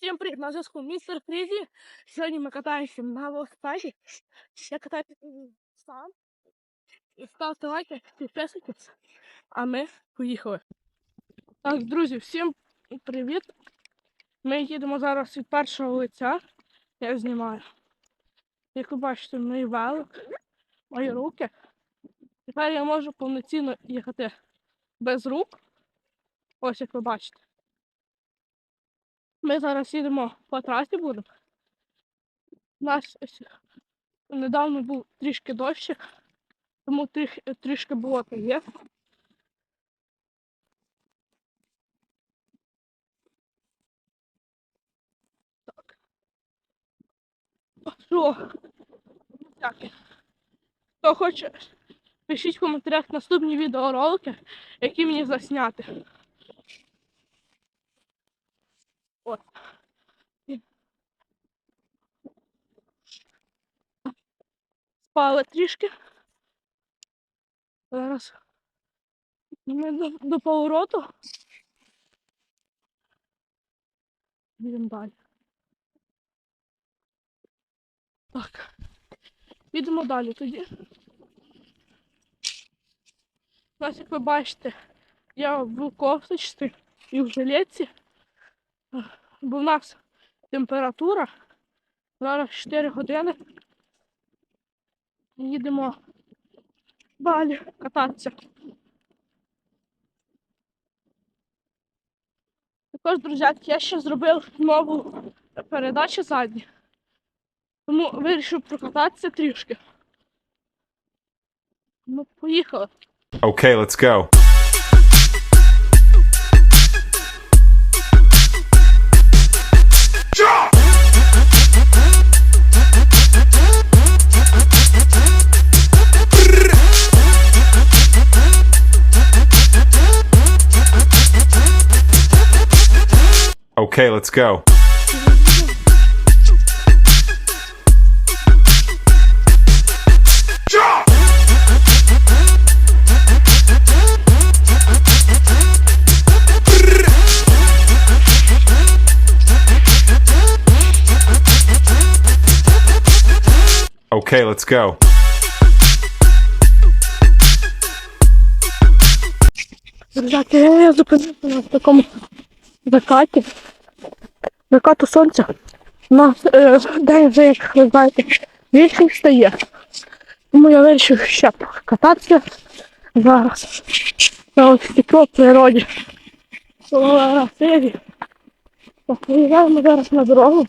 Всім привіт, на зв'язку містер Фрізі. Сьогодні ми катаємося на велосипеді. Я катаюся сам. Ставте лайки, підписуйтесь. А ми поїхали. Так, друзі, всім привіт. Ми їдемо зараз від першого лиця. Я знімаю. Як ви бачите, мій велик, мої руки. Тепер я можу повноцінно їхати без рук. Ось як ви бачите. Ми зараз їдемо по трасі будемо. У нас недавно був трішки дощик, тому тріх, трішки болота є. Так. Що? Так. Хто хоче, пишіть в коментарях наступні відеоролики, які мені засняти. От. Спали трішки. Зараз ми до, до повороту. Йдемо далі. Так. Їдемо далі тоді. Ось, як ви бачите, я в кофточці і в жилетці. Бо в нас температура. Зараз 4 години. Їдемо далі кататися. Також, друзяки, я ще зробив нову передачу задні. Тому вирішив прокататися трішки. Ну, поїхали. Okay, let's go. Okay, let's go. Okay, let's go. Друзяки, я зупинився на такому закаті. Закату сонця. У нас е, день вже, як ви знаєте, більше стає. Тому я вирішив ще кататися зараз. На ось такій природі. Красиві. Так, Виїжджаємо зараз на дорогу.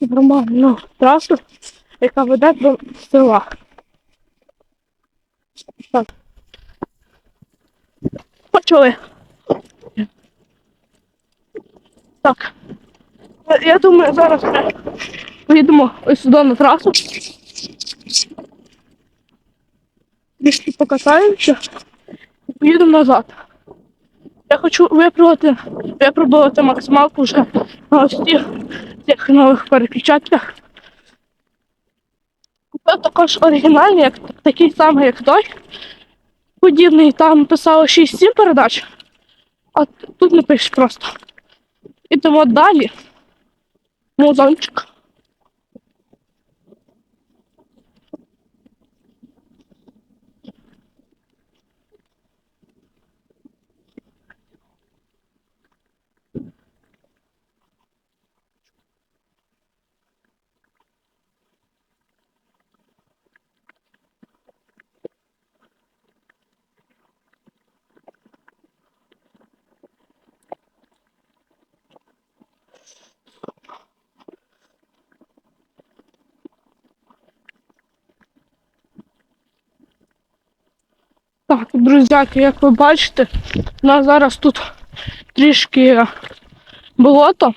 Нормальну трасу, яка веде до села. Так. Почали. Так. Я- Я думаю, зараз поїдемо ось сюди на трасу. Трішки покатаємося і поїдемо назад. Я хочу випробувати, випробувати максималку вже на ось ті- цих нових переключателях. Купив також оригінальний, як, такий самий, як той. Подібний, там писало 6-7 передач, а тут не пише просто. Ідемо далі. Музончик. Так, друзяки, як ви бачите, у нас зараз тут трішки болото.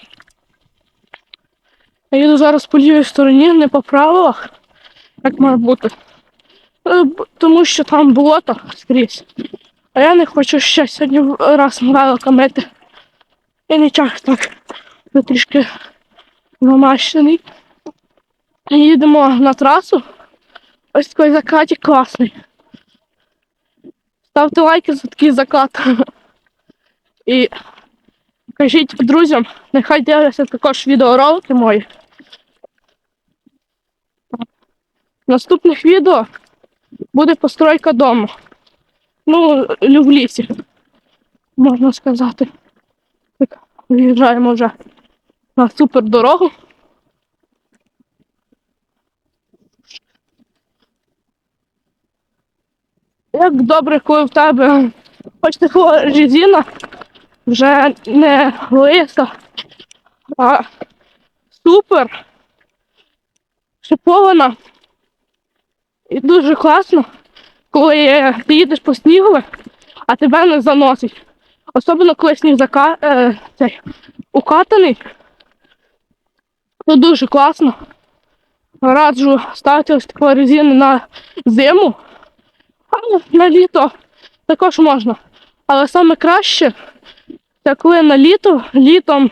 Я їду зараз по лівій стороні, не по правилах, як має бути. Е, Тому що там болото скрізь. А я не хочу ще сьогодні раз мралика мити. Я не час так я трішки намащений. Їдемо на трасу. Ось такий закатик класний. Ставте лайки за такий закат. І Кажіть друзям, нехай дивляться також відеоролики мої. Наступних відео буде постройка дому. Ну, в можна сказати. Так, виїжджаємо вже на супер дорогу. Як добре, коли в тебе хоч такого резина вже не лиса, а супер шипована. І дуже класно, коли ти їдеш по снігу, а тебе не заносить. Особливо коли сніг зака... е, цей, укатаний, то дуже класно. Раджу ставити ось таку резину на зиму, а на літо також можна. Але саме краще це коли на літо, літом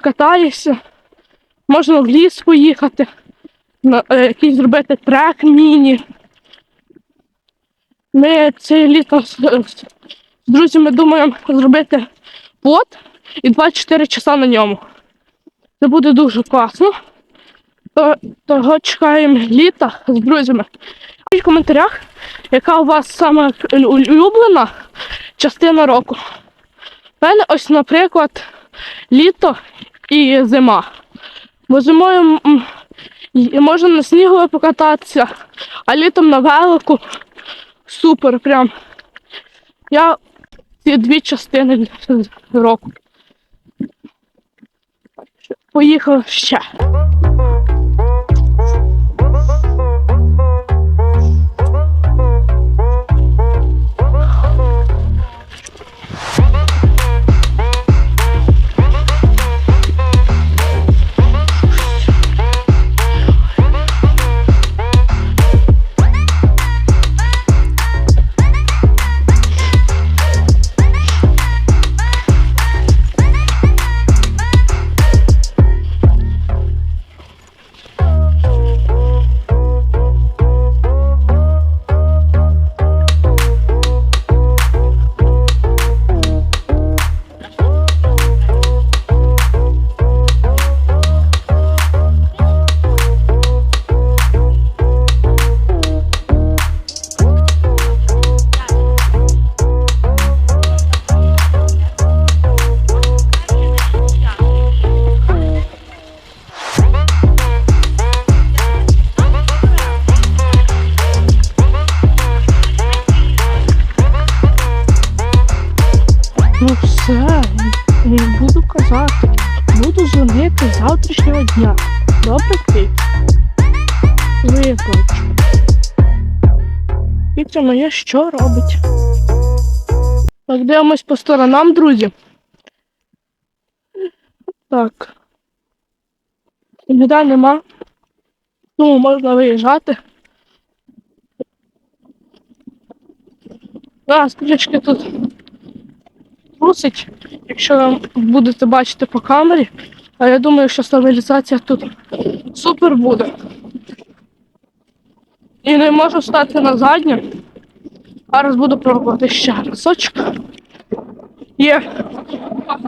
катаєшся, можна в ліс поїхати, на, е, якийсь зробити трек міні. Ми це літо з, з друзями думаємо зробити плот і 24 часа на ньому. Це буде дуже класно. Того чекаємо літа з друзями. Пишіть в коментарях, яка у вас саме улюблена частина року. У мене ось, наприклад, літо і зима. Бо зимою можна на снігу покататися, а літом на велику супер прям. Я ці дві частини року. Поїхав ще. Добре ти? Вибач. Віця моя що робить? Так, дивимось по сторонам, друзі. Так. Ніде нема. Тому можна виїжджати. Зараз трішки тут трусить, якщо ви будете бачити по камері. А я думаю, що стабілізація тут супер буде. І не можу стати на заднє. Зараз буду пробувати ще разочок. Є.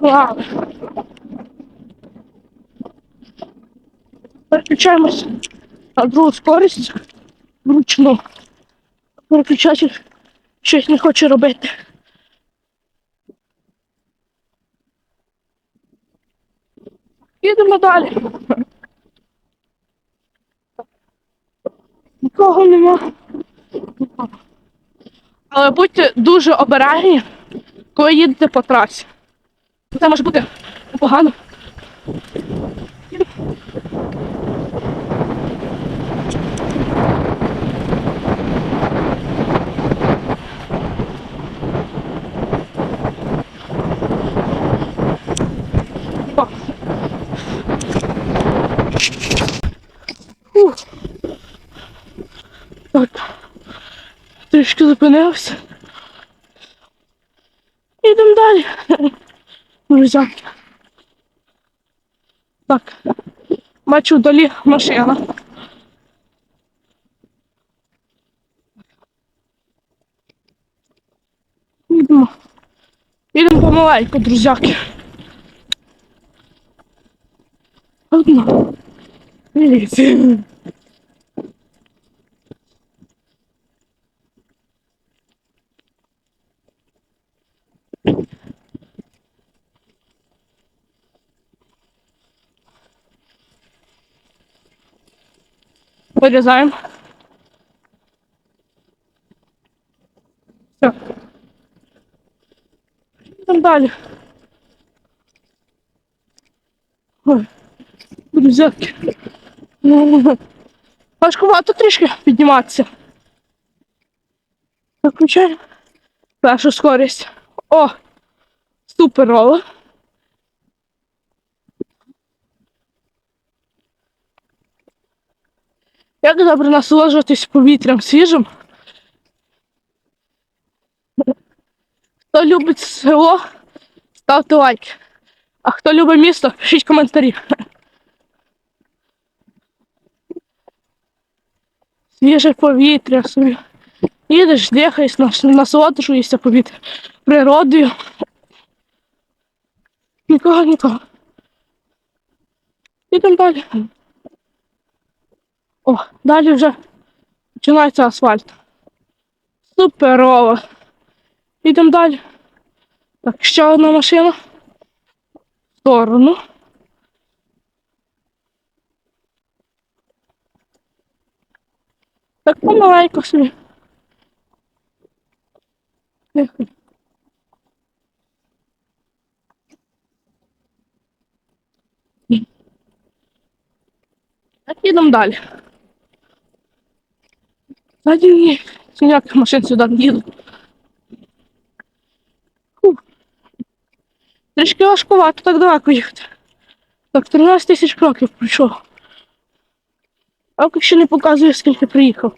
Вау. Переключаємося на другу скорість вручну. Переключатель щось не хоче робити. Їдемо далі. Нікого нема. Але будьте дуже обережні, коли їдете по трасі. Це може бути погано. трішки зупинився. Йдемо далі. Друзі. Так, бачу далі машина. Йдемо. Йдемо помаленьку, друзяки. Одна. Міліція. Вирізаємо. Все. Там далі. Ой, друзяки. Ну, Важкувато трішки підніматися. Включаємо першу скорість. О! Супер Суперово. Як добре насолоджуватись повітрям свіжим. Хто любить село, ставте лайки. А хто любить місто, пишіть коментарі. Свіже повітря собі. Їдеш, дихаєш, нас- насолоджуєшся повітрям, природою. Нікого, нікого. Ідемо далі. О, далі вже починається асфальт. Суперово. Ідемо далі. Так, ще одна машина. В сторону. Так помаленько собі. Так, їдемо далі. Ні, ніяких машин сюди їдуть. Трішки важкувато так далеко їхати. Так, 13 тисяч кроків пройшов. А ще не показує, скільки приїхав.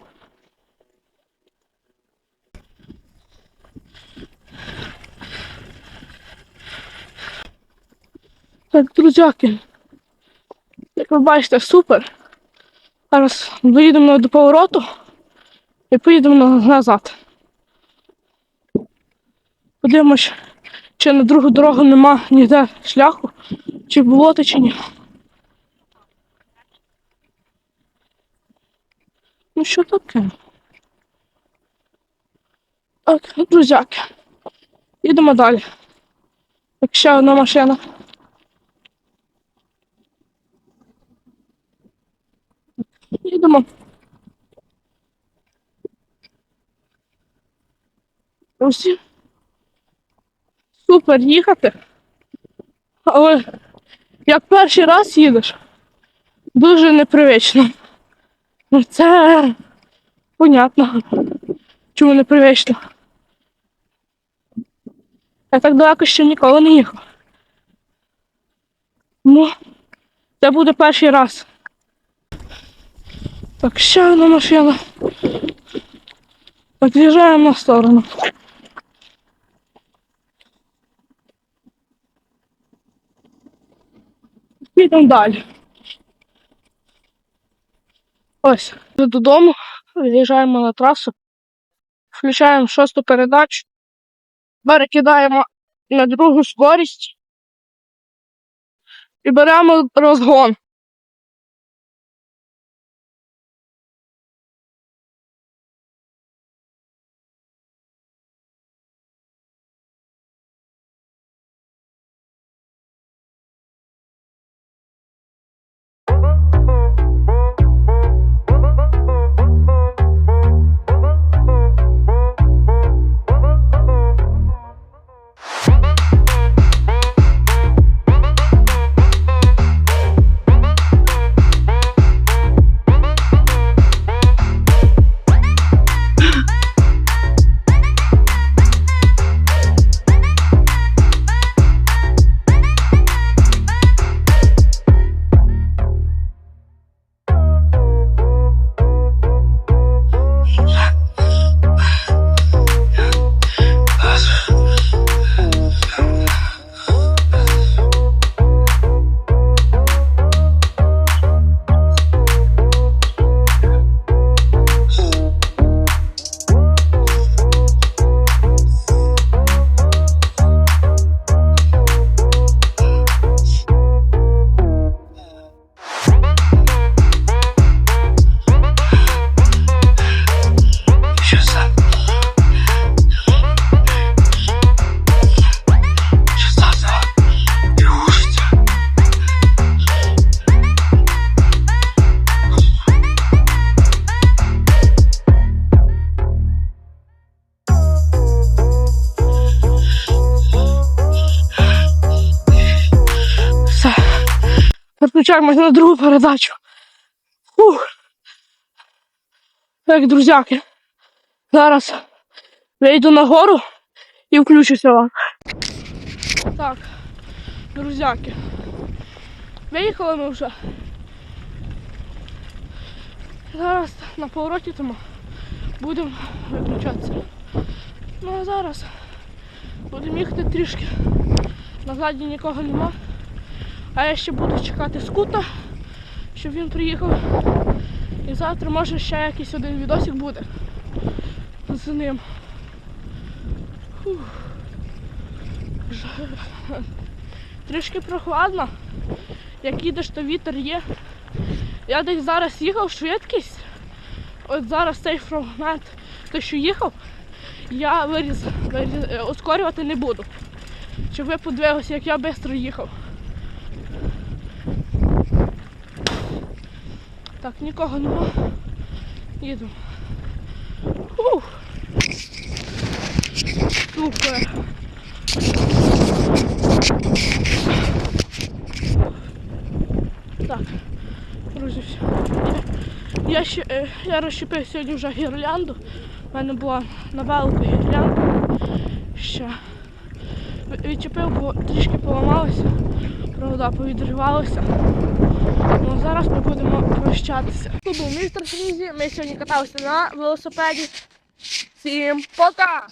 Так, друзяки. Як ви бачите, супер. Зараз доїдемо до повороту і поїдемо назад. Подивимось, чи на другу дорогу нема ніде шляху, чи болото, чи ні. Ну що таке? Так, друзяки. Їдемо далі. Так, ще одна машина. Їдемо. Усі. Супер їхати. Але як перший раз їдеш, дуже непривично. Ну, Це понятно. Чому непривично. Я так далеко ще ніколи не їхав. Ну, це буде перший раз. Так, ще одна машина. Під'їжджаємо на сторону. Підемо далі. Ось, додому, виїжджаємо на трасу, включаємо шосту передачу, перекидаємо на другу скорість і беремо розгон. Включаємось на другу передачу. Ух. Так, друзяки. Зараз вийду на гору і включуся вам. Так, друзяки. Виїхали ми вже. Зараз на повороті тому будемо виключатися. Ну а зараз будемо їхати трішки. Назаді нікого нема. А я ще буду чекати скута, щоб він приїхав. І завтра може ще якийсь один відосик буде з ним. Фух. Трішки прохладно. Як їдеш, то вітер є. Я десь зараз їхав швидкість. От зараз цей фрагмент, те, що їхав, я виріз, виріз, е, ускорювати не буду. Щоб ви подивилися, як я швидко їхав. Так, нікого нема. Їду. Ух. Супер. Так, друзі, все. Я, я, ще, е, я розщепив сьогодні вже гірлянду. У мене була на велику гірлянда. Ще відчепив, бо трішки поламалося. Провода повідривалися. Ну, зараз ми будемо прощатися. Тут був містер Фрізі. Ми сьогодні каталися на велосипеді. Всім пока!